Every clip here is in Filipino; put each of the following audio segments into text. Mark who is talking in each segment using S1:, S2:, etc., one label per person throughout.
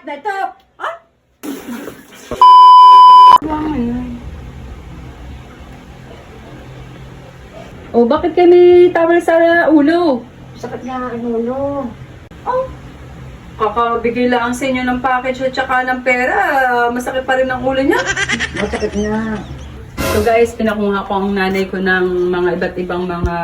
S1: height na ito.
S2: Ah? Oh, bakit kami towel sa ulo?
S1: Sakit nga ang ulo.
S2: Oh, kakabigay lang sa inyo ng package at saka ng pera. Masakit pa rin ang ulo niya.
S1: Masakit nga.
S2: So guys, pinakuha ko ang nanay ko ng mga iba't ibang mga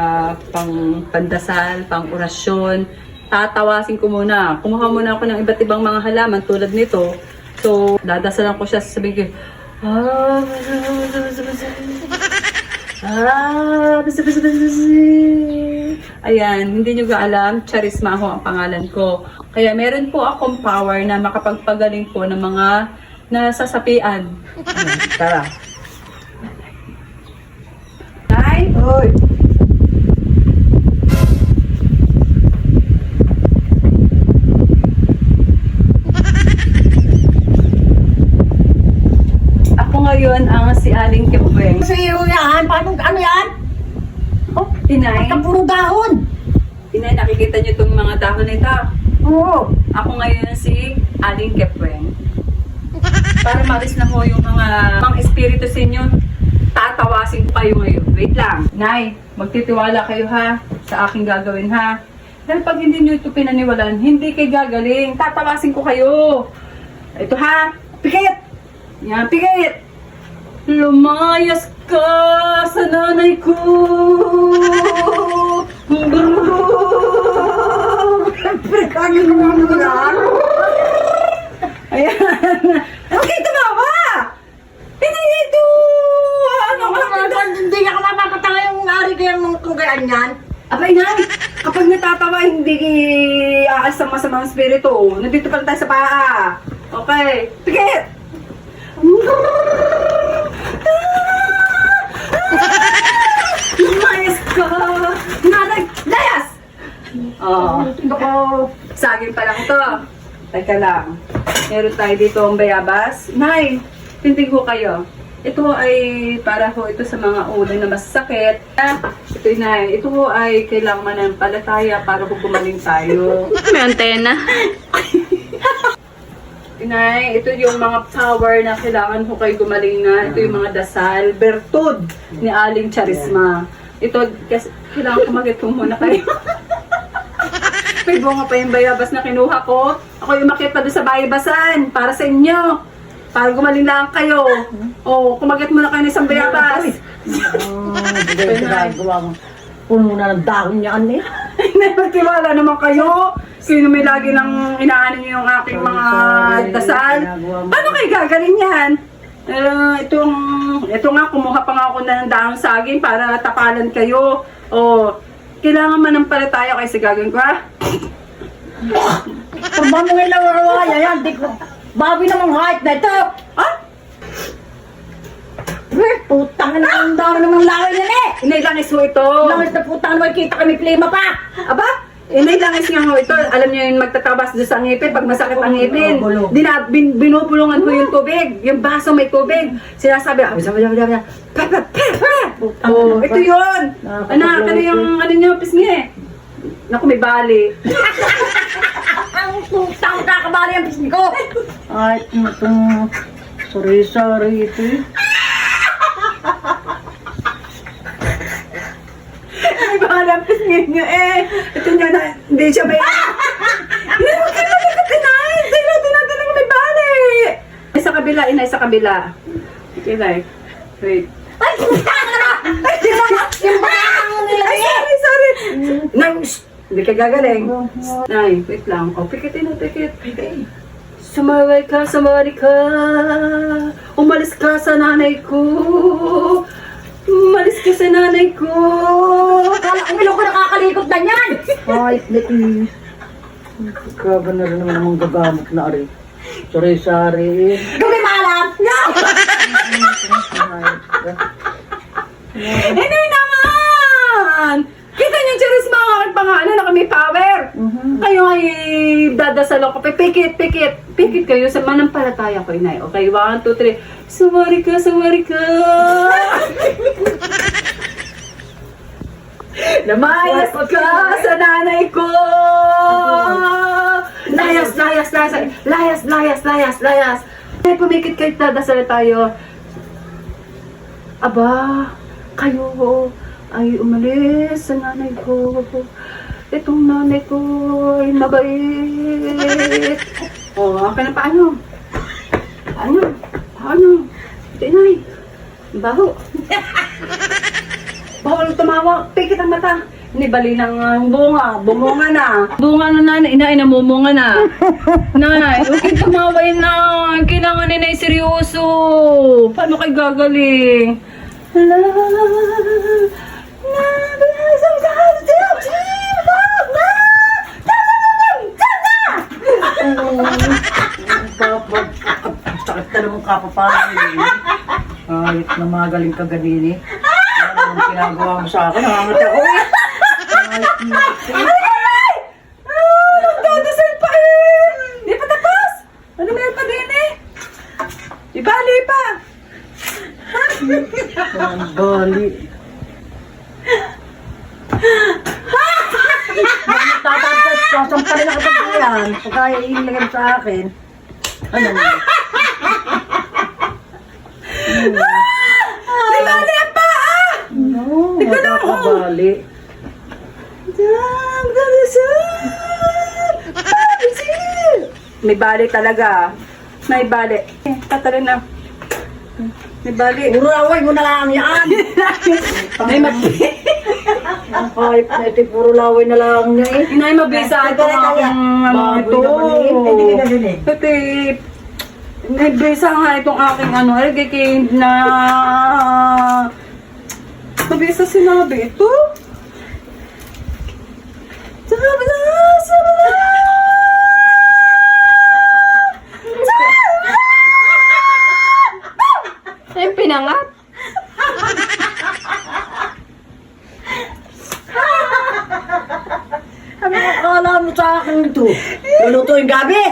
S2: pang pandasal, pang orasyon. Tatawasin ko muna. Kumuha muna ako ng iba't ibang mga halaman tulad nito. So, dadasalan ko siya sasabihin ko, Ah. Ah, basa, basa, basa, basa. Ayan, hindi nyo ga alam, Charisma ho ang pangalan ko. Kaya meron po akong power na makapagpagaling po ng mga nasasapian. Ayan, tara. Nay,
S1: Hoy!
S2: Ngayon ang si Aling Kepweng.
S1: Sa iyo yan. Paano, ano yan?
S2: Oh, Tinay,
S1: Ang puro dahon.
S2: Tinay, nakikita niyo itong mga dahon na ito.
S1: Oo.
S2: Ako ngayon si Aling Kepweng. Para maris na ho yung mga mga espiritu sa inyo, tatawasin ko kayo ngayon. Wait lang. Nay, magtitiwala kayo ha sa aking gagawin ha. Dahil pag hindi nyo ito pinaniwalaan, hindi kayo gagaling. Tatawasin ko kayo. Ito ha. Pikit! Yan, pikit! Lumayas ka sa nanay ko!
S1: Naman mo yan?
S2: Ayan. Okay, tumawa! Pinay ito! Ano ka?
S1: ka? Hindi ako mapapatay yung ari ko yung kung gayaan yan.
S2: Kapag natatawa, hindi aalis ang masamang spirito. Nandito pala tayo sa paa. Okay. Pikit! Lumayas ka! Nanay! Layas! Oo.
S1: Ako.
S2: Saging pa lang to. Teka lang. Meron tayo dito ang bayabas. Nay, tindig ko kayo. Ito ay para ho ito sa mga ulo na masakit. Ah, ito na, ito ho ay kailangan manampalataya para ho gumaling tayo.
S3: May antena.
S2: Inay, ito yung mga power na kailangan ho kayo gumaling na. Ito yung mga dasal, bertud ni Aling Charisma. Ito, kasi kailangan ko muna kayo. May bunga pa yung bayabas na kinuha ko. Ako yung makit pa doon sa bayabasan para sa inyo. Para gumaling lang kayo. O, oh, kumagit muna kayo ng isang bayabas.
S1: Bigay ko na gawa mo. Puno na ng dahon yan eh.
S2: Nagtiwala naman kayo. Sino may lagi nang inaanin niyo yung aking mga dasal?
S1: ginagawa.
S2: Paano kayo gagaling yan? Eh, itong, ito nga, kumuha pa nga ako na ng dahong saging para tapalan kayo. O, kailangan man ng palataya kayo sa gagawin ko, ha?
S1: Pagba mo ngayon lang yan. Di ko. Babi namang height na ito.
S2: Ah?
S1: Eh, putang na ang dami namang laway yan eh.
S2: Inailangis ho ito.
S1: Langit na putang na kita kami plema pa.
S2: Aba, inailangis nga ho ito. Alam niyo yung magtatabas doon sa ngipin pag masakit ang ngipin. Dina, bin, binubulungan ko yung tubig. Yung baso may tubig. Sinasabi, ah, sabi, sabi, sabi, pa, pa, pa, pa. Oh, ito yun. Anak, ano yung, ano niyo, pisngi? Naku, may bali.
S1: Ang putang kakabali ang pisngi ko. Ay, itong... Sorry, sorry ito eh.
S2: May bali ang pisngi niyo eh. Niyo na, hindi siya may... Hindi mo kayo magkakatinahin. Dilo, dinadala ko may bali. Ay, sa kabila, inay, sa kabila. Okay, like, wait.
S1: Ay, na! Ay, yung bakang nila
S2: Ay,
S1: eh.
S2: sorry, sorry. Shh, hindi ka gagaling. Nay, wait lang. O, pikitin mo, pikit. Sumaway ka, sumaway ka. Umalis ka sa nanay ko. Umalis ka sa nanay ko.
S1: Kala ko nilo ko nakakalikot na yan. Ay, liti. Kaba na rin naman ang gagamot na ari. Sorry. Gawin maalam! No!
S2: Hindi naman! Kita niyo, Mga aking pangalan na kami power. Kayo ay dadasal ako. Pikit, pikit. Pikit kayo sa manampalataya ko, inay. Okay, one, two, three. Sumari ka, sumari ka. Lumayas ka sa nanay ko. Layas, layas, layas, layas, layas, layas, layas. Ay, pumikit kayo, dadasal tayo. Aba, kayo ay umalis sa nanay ko. Itong nanay ko ay mabait. O, oh, okay na paano? Paano? Paano? Ito inay. Baho. Bawal tumawa. Pikit ang mata. Ni bali ng uh, bunga. Bumunga na. Bunga na nanay. Inay, namumunga na. Nay, huwag kang tumawa na. Kailangan ni Nay seryoso. Paano kayo gagaling? La, la,
S1: Papa, sakit na naman kapapahan eh. Ayot na magaling ka ganini. Ano naman ginagawa mo sa akin? Nangangat ako eh. Ayot na.
S2: Magdadasal pa eh! Di pa tapos! Ano meron pa din eh? Di bali pa!
S1: Ang bali. Tatantas, sasampalin ako sa yan. Pagka ilagay sa akin. Ano mo?
S2: Di bali ang paa!
S1: No, magkakabali.
S2: May bali talaga. May bali. Tatalo na. May bali.
S1: Uraway mo na lang yan.
S2: May mag...
S1: Ang kahit na ito, puro laway na lang niya eh.
S2: Inay, mabisa ito
S1: kaya.
S2: ang ano ito.
S1: Eh. Hindi ka narinig.
S2: Pati, nagbisa nga itong aking ano, ay kay na... Mabisa sinabi ito. Sabi na, sabi na. Ay, pinangat.
S1: Ano ang akala mo sa akin ito? Luluto yung gabi.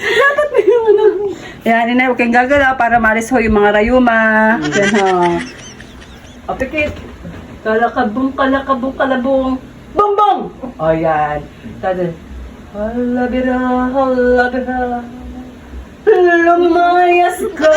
S2: Dapat may ano. Yan, inay, huwag kayong gagala para malis ho yung mga rayuma. Yan ho. Apikit. Kalakabong, kalakabong, kalabong. Bongbong! O yan. Tadi. Halabira, halabira. Lumayas ka.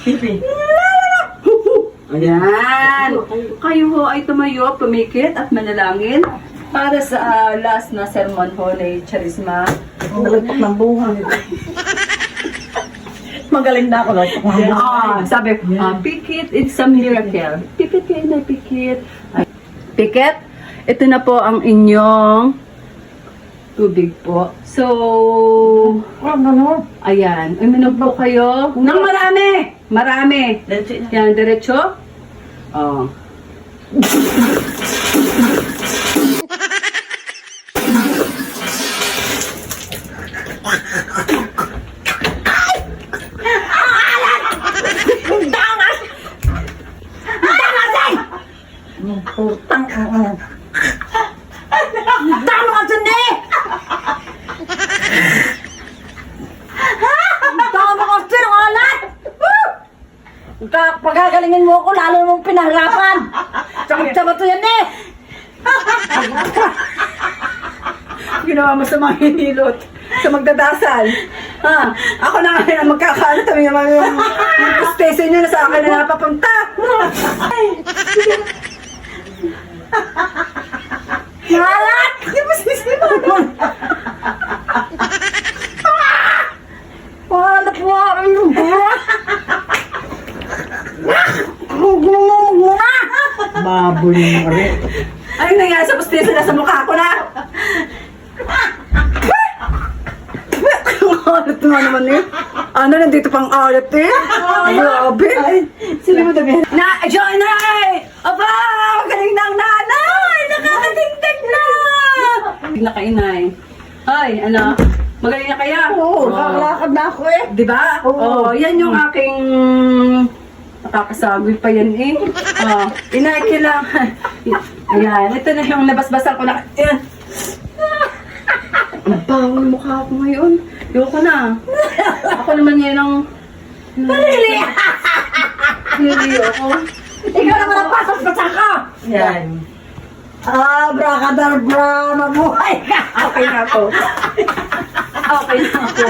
S1: Pipi.
S2: Ayan. Kayo ho ay tumayo, pumikit at manalangin para sa ah, last na sermon ho ni Charisma.
S1: Nalagpak ng bunga. Magaling na ako nalagpak ng.
S2: Ah, sabi, ah, pikit, it's a miracle. Pikit kayo na pikit. Ay, Pikit, ito na po ang inyong tubig po. So,
S1: Ang ano?
S2: ayan. Uminom po kayo ng marami. Marami. Yan, diretso. Oh.
S1: Ang putang ang ka dyan eh! Tama ka dyan, ang alat! Pagagalingin mo ako, lalo mong pinahirapan! Sakit-sabat to yan eh!
S2: Ginawa mo sa mga hinilot. Sa magdadasal. Ha? Ako na nga ang magkakaano. Sabi naman yung, yung station niya na sa akin na napapunta.
S1: Malat!
S2: Di ba sisipan?
S1: Malat mo ako yung buwan! Gumumumog mo na! Baboy yung ari.
S2: Ay, nangyari sa station na sa mukha ko na. nga naman eh. Ano, nandito pang alat eh. Grabe.
S1: Sino mo tabi?
S2: Na, Joy, Nay! Aba, galing ng nanay! Nakakatingtig na! Na kayo, Nay. Ay, ano, magaling na kaya?
S1: Oo, kakalakad na ako eh.
S2: Di ba? Oo. yan yung aking... Nakakasabi pa yan eh. Oh, inay, kailangan. Ayan, ito na yung nabasbasan ko na. Ayan. Ang bawal mukha ko ngayon. Ayoko na. Ako naman yan ang...
S1: Really?
S2: Hindi ako.
S1: Ikaw naman ang pasok-pasok ka! Yan. Abracadabra, mabuhay ka!
S2: Okay na ako. Okay na ako.